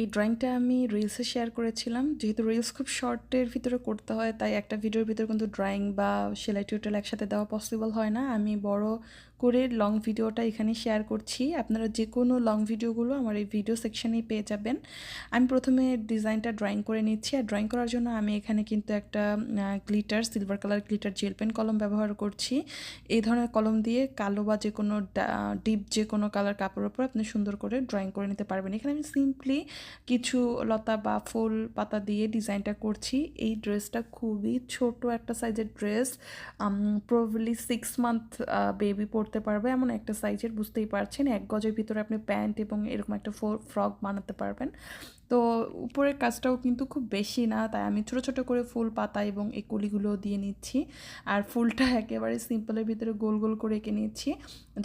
এই ড্রয়িংটা আমি রিলসে শেয়ার করেছিলাম। যেহেতু রিলস খুব শর্টের ভিতরে করতে হয়, তাই একটা ভিডিওর ভিতরে কিন্তু ড্রয়িং বা সেলাই টিউটোরিয়াল একসাথে দেওয়া পসিবল হয় না। আমি বড় করে লং ভিডিওটা এখানে শেয়ার করছি। আপনারা যে কোনো লং ভিডিওগুলো আমার এই ভিডিও সেকশানেই পেয়ে যাবেন। আমি প্রথমে ডিজাইনটা ড্রয়িং করে নিচ্ছি। আর ড্রয়িং করার জন্য আমি এখানে কিন্তু একটা glitter silver colour glitter gel pen কলম ব্যবহার করছি। এই ধরনের কলম দিয়ে কালো বা যে কোনো ডিপ যে কোনো কালার কাপড়ের উপর আপনি সুন্দর করে ড্রয়িং করে নিতে পারবেন। এখানে আমি সিম্পলি কিছু লতা বা ফুল পাতা দিয়ে ডিজাইনটা করছি। এই ড্রেসটা খুবই ছোট একটা সাইজের dress probably six month baby পরতে পারবে, এমন একটা সাইজের বুঝতেই পারছেন, এক গজের ভিতরে আপনি প্যান্ট এবং এরকম একটা ফ্রক বানাতে পারবেন। তো উপরের কাজটাও কিন্তু খুব বেশি না, তাই আমি ছোট ছোট করে ফুল পাতা এবং এই কলিগুলো দিয়ে নিচ্ছি। আর ফুলটা একেবারে সিম্পলের ভিতরে গোল গোল করে এঁকে নিচ্ছি।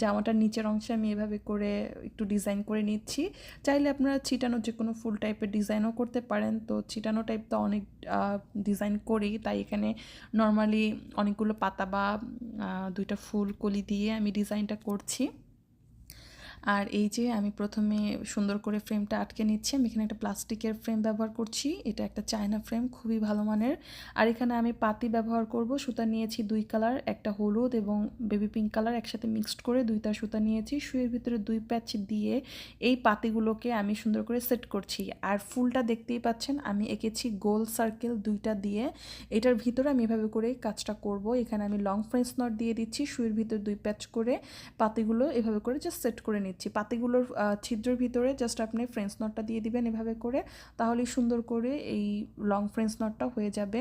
জামাটার নিচের অংশে আমি এভাবে করে একটু ডিজাইন করে নিচ্ছি। চাইলে আপনারা ছিটানো যে কোনো ফুল টাইপের ডিজাইনও করতে পারেন। তো ছিটানো টাইপ তো অনেক ডিজাইন করি, তাই এখানে নর্মালি অনেকগুলো পাতা বা দুইটা ফুল কলি দিয়ে আমি ডিজাইনটা করছি। আর এই যে আমি প্রথমে সুন্দর করে ফ্রেমটা আটকে নিচ্ছি, আমি এখানে একটা প্লাস্টিকের ফ্রেম ব্যবহার করছি, এটা একটা চায়না ফ্রেম খুবই ভালো মানের। আর এখানে আমি পাতি ব্যবহার করব, সুতা নিয়েছি দুই কালার একটা হলুদ এবং বেবি পিঙ্ক কালার একসাথে মিক্সড করে দুইটা সুতা নিয়েছি, শুয়ের ভিতরে দুই প্যাচ দিয়ে এই পাতিগুলোকে আমি সুন্দর করে সেট করছি। আর ফুলটা দেখতেই পাচ্ছেন, আমি এঁকেছি গোল সার্কেল দুইটা দিয়ে, এটার ভিতরে আমি এভাবে করে কাজটা করব। এখানে আমি লং ফ্রেন্স নট দিয়ে দিচ্ছি, শুয়ের ভিতরে দুই প্যাচ করে পাতিগুলো এভাবে করে জাস্ট সেট করে নিচ্ছি। পাতিগুলোর ছিদ্রের ভিতরে জাস্ট আপনি ফ্রেন্স নটটা দিয়ে দিবেন এভাবে করে। তাহলেই সুন্দর করে এই লং ফ্রেন্স নটটা হয়ে যাবে।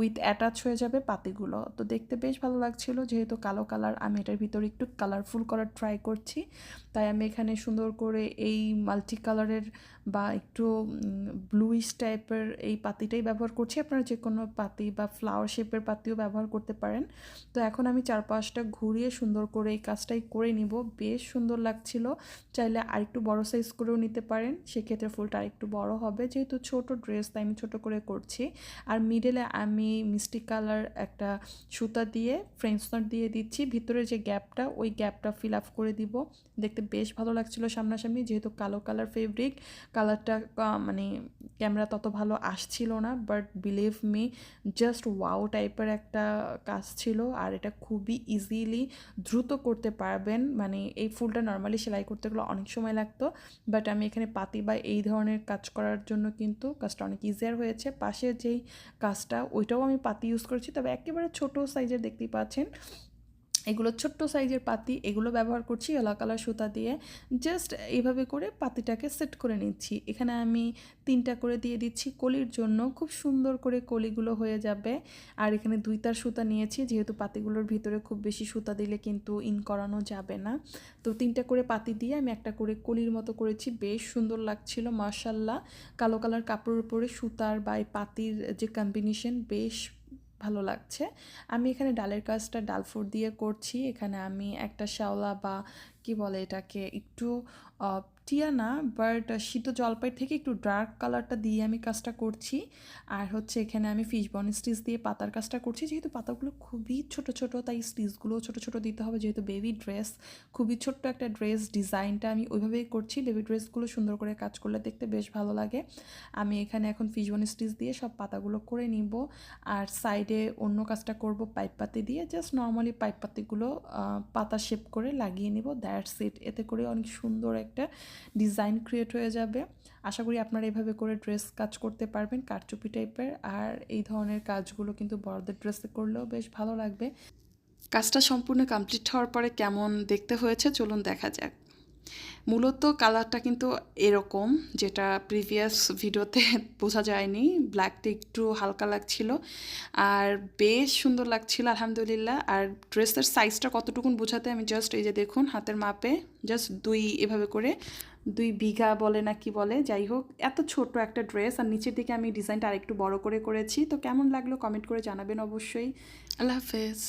উইথ অ্যাটাচ হয়ে যাবে পাতিগুলো। তো দেখতে বেশ ভালো লাগছিল। যেহেতু কালো কালার আমি এটার ভিতরে একটু কালারফুল করার ট্রাই করছি। তাই আমি এখানে সুন্দর করে এই মাল্টি কালারের বা একটু ব্লুইশ টাইপের এই পাতিটাই ব্যবহার করছি। আপনারা যে কোনো পাতি বা ফ্লাওয়ার শেপের পাতিও ব্যবহার করতে পারেন। তো এখন আমি চারপাশটা ঘুরিয়ে সুন্দর করে এই কাজটাই করে নিব। বেশ সুন্দর লাগছিল। চাইলে আরেকটু বড় সাইজ করেও নিতে পারেন। সেক্ষেত্রে ফুলটা আরেকটু বড় হবে। যেহেতু ছোট ড্রেস তাই আমি ছোট করে করছি। আর মিডলে আমি মিষ্টি কালার একটা সুতা দিয়ে ফ্রেঞ্চ নট দিয়ে দিচ্ছি। ভিতরে যে গ্যাপটা ওই গ্যাপটা ফিল আপ করে দিব। দেখতে বেশ ভালো লাগছিল সামনাসামনি, যেহেতু কালো কালার ফেব্রিক কালারটা মানে ক্যামেরা তত ভালো আসছিল না। But believe me just wow টাইপের একটা কাজ ছিল। আর এটা খুবই ইজিলি দ্রুত করতে পারবেন। মানে এই ফুলটা নর্মালি সেলাই করতে গেলে অনেক সময় লাগতো বাট আমি এখানে পাতি বা এই ধরনের কাজ করার জন্য কিন্তু কাজটা অনেক ইজিয়ার হয়েছে। পাশে যেই কাজটা, ওইটাও আমি পাতি ইউজ করেছি, তবে একেবারে ছোট সাইজের দেখতেই পাচ্ছেন। এগুলো ছোট্ট সাইজের পাতি, এগুলো ব্যবহার করছি এলা কালার সুতা দিয়ে। জাস্ট এইভাবে করে পাতিটাকে সেট করে নিচ্ছি। এখানে আমি তিনটা করে দিয়ে দিচ্ছি কলির জন্য। খুব সুন্দর করে কলিগুলো হয়ে যাবে। আর এখানে দুইটার সুতা নিয়েছি, যেহেতু পাতিগুলোর ভিতরে খুব বেশি সুতা দিলে কিন্তু ইন করানো যাবে না। তো তিনটা করে পাতি দিয়ে আমি একটা করে কলির মতো করেছি। বেশ সুন্দর লাগছিল মার্শাল্লাহ কালো কালার কাপড়ের উপরে সুতার বা পাতির যে কম্বিনেশন বেশ ভালো লাগছে। আমি এখানে ডালের কাজটা ডাল ফোর দিয়ে করছি। এখানে আমি একটা শ্যাওলা বা কি বলে এটাকে? একটু টিয়া না বাট শীত জলপাই থেকে একটু ডার্ক কালারটা দিয়ে আমি কাজটা করছি। আর হচ্ছে এখানে আমি ফিশ বন স্টিচ দিয়ে পাতার কাজটা করছি। যেহেতু পাতাগুলো খুবই ছোট ছোট, তাই স্টিচগুলো ছোট ছোট দিতে হবে। যেহেতু বেবি ড্রেস খুবই ছোট্ট একটা ড্রেস ডিজাইনটা আমি ওইভাবেই করছি। বেবি ড্রেসগুলো সুন্দর করে কাজ করলে দেখতে বেশ ভালো লাগে। আমি এখানে এখন ফিশ বন স্টিচ দিয়ে সব পাতাগুলো করে নিব। আর সাইডে অন্য কাজটা করব পাইপ পাতি দিয়ে। জাস্ট নর্মালি পাইপ পাতিগুলো পাতা শেপ করে লাগিয়ে নিব। That's it. এতে করে অনেক সুন্দর একটা ডিজাইন ক্রিয়েট হয়ে যাবে। আশা করি আপনারা এভাবে করে ড্রেস কাজ করতে পারবেন, কারচুপি টাইপের। আর এই ধরনের কাজগুলো কিন্তু বড়দের ড্রেসে করলেও বেশ ভালো লাগবে। কাজটা সম্পূর্ণ কমপ্লিট হওয়ার পরে কেমন দেখতে হয়েছে চলুন দেখা যাক। মূলত কালারটা কিন্তু এরকম, যেটা প্রিভিয়াস ভিডিওতে বোঝা যায়নি। ব্ল্যাকটা একটু হালকা লাগছিল। আর বেশ সুন্দর লাগছিল, আলহামদুলিল্লাহ। আর ড্রেসের সাইজটা কতটুকুন বোঝাতে আমি জাস্ট এই যে দেখুন, হাতের মাপে জাস্ট দুই এভাবে করে, দুই বিঘা বলে না কি বলে, যাই হোক, এত ছোট একটা ড্রেস আর নিচের দিকে আমি ডিজাইনটা আরেকটু বড় করে করেছি। তো কেমন লাগল কমেন্ট করে জানাবেন অবশ্যই। আল্লাহ হাফেজ।